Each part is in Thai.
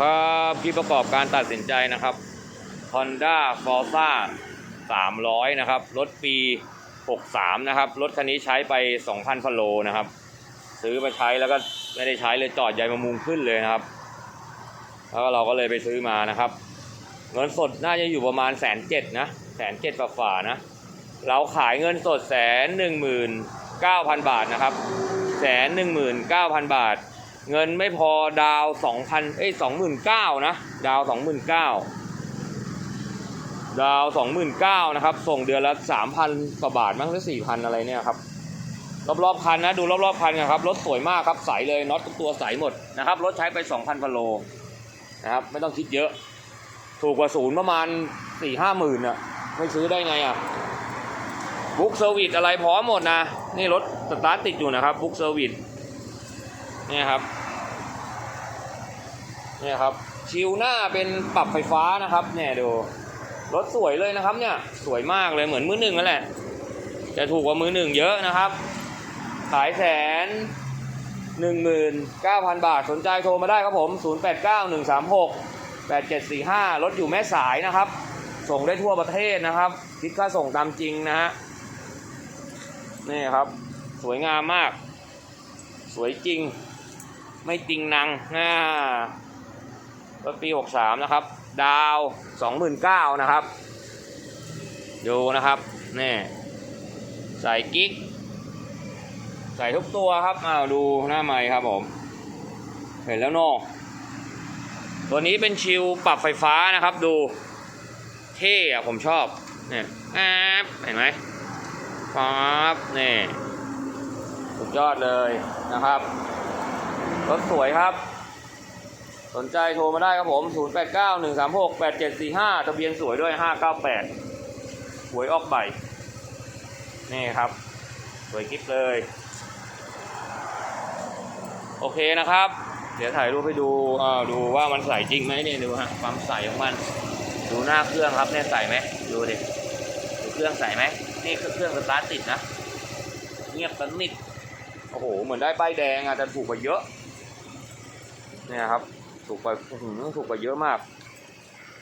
ครับที่ประกอบการตัดสินใจนะครับ Honda Forza 300 นะครับ รถปี 63 นะครับ รถคันนี้ใช้ไป 2,000พันโลนะครับ ซื้อมาใช้แล้วก็ไม่ได้ใช้เลยจอดใยมะมุงขึ้นเลยนะครับ แล้วเราก็เลยไปซื้อมานะครับ เงินสดน่าจะอยู่ประมาณแสนเจ็ดนะแสนเจ็ดฝ่าๆนะ เราขายเงินสดแสนหนึ่งหมื่นเก้าพันบาทนะครับแสนหนึ่งหมื่นเก้าพันบาท เงินไม่พอดาวสองพันเอ้ยสองหมื่นเก้านะดาวสองหมื่นเก้าดาวสองหมื่นเก้านะครับ ส่งเดือนละสามพันกว่าบาทมั้งหรือสี่พันอะไรเนี่ยครับรอบๆคันนะดูรอบๆคันกันครับรถสวยมากครับใสเลยน็อตทุกตัวใสหมดนะครับรถใช้ไปสองพันพโลนะครับไม่ต้องคิดเยอะ ถูกกว่าศูนย์ประมาณสี่ห้าหมื่นอะไม่ซื้อได้ไงอะบุ๊กเซอร์วิสอะไรพร้อมหมดนะ นี่รถสตาร์ทติดอยู่นะครับบุ๊กเซอร์วิสเนี่ยครับ เนี่ยครับชิวหน้าเป็นปรับไฟฟ้านะครับ เนี่ยดูรถสวยเลยนะครับ เนี่ยสวยมากเลยเหมือนมือหนึ่งนั่นแหละจะถูกกว่ามือหนึ่งเยอะนะครับ ขายแสนหนึ่งหมื่นเก้าพันบาทสนใจโทรมาได้ครับผม0 8 9 1 3 6 8 7 4 5รถอยู่แม่สายนะครับ ส่งได้ทั่วประเทศนะครับคิดค่าส่งตามจริงนะฮะนี่ครับ สวยงามมาก สวยจริง ไม่จริงนังน่า ปี 63 นะครับ ดาว 29,000นะครับ ดูนะครับ นี่ ใส่กิ๊ก ใส่ทุกตัวครับ อ้าวดูหน้าไม้ครับผม เห็นแล้วเนอตัวนี้เป็นชิลปรับไฟฟ้านะครับ ดู เท่อะผมชอบ เนี่ยแอบเห็นไหมปั๊บนี่สุดยอดเลยนะครับ รถสวยครับ สนใจโทรมาได้ครับผม 0 8 9 1 3 6 8 7 4 5 ทะเบียนสวยด้วย 598 หวยออกใบ นี่ครับ สวยคลิปเลย โอเคนะครับ เดี๋ยวถ่ายรูปให้ดูอ่าดูว่ามันใสจริงไหมเนี่ยดูฮะ ความใสของมัน ดูหน้าเครื่องครับเนี่ยใสไหม ดูดิ ดูเครื่องใสไหม นี่เครื่องสตาร์ทติดนะ เงียบสนิท โอ้โห เหมือนได้ป้ายแดงอะแต่ถูกกว่าเยอะ เนี่ยครับ ถูกกว่าอื้อหือถูกกว่าเยอะมาก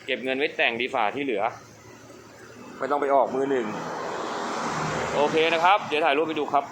เก็บเงินไว้แต่งดีฝ่าที่เหลือ ไม่ต้องไปออกมือหนึ่ง โอเคนะครับ เดี๋ยวถ่ายรูปไปดูครับ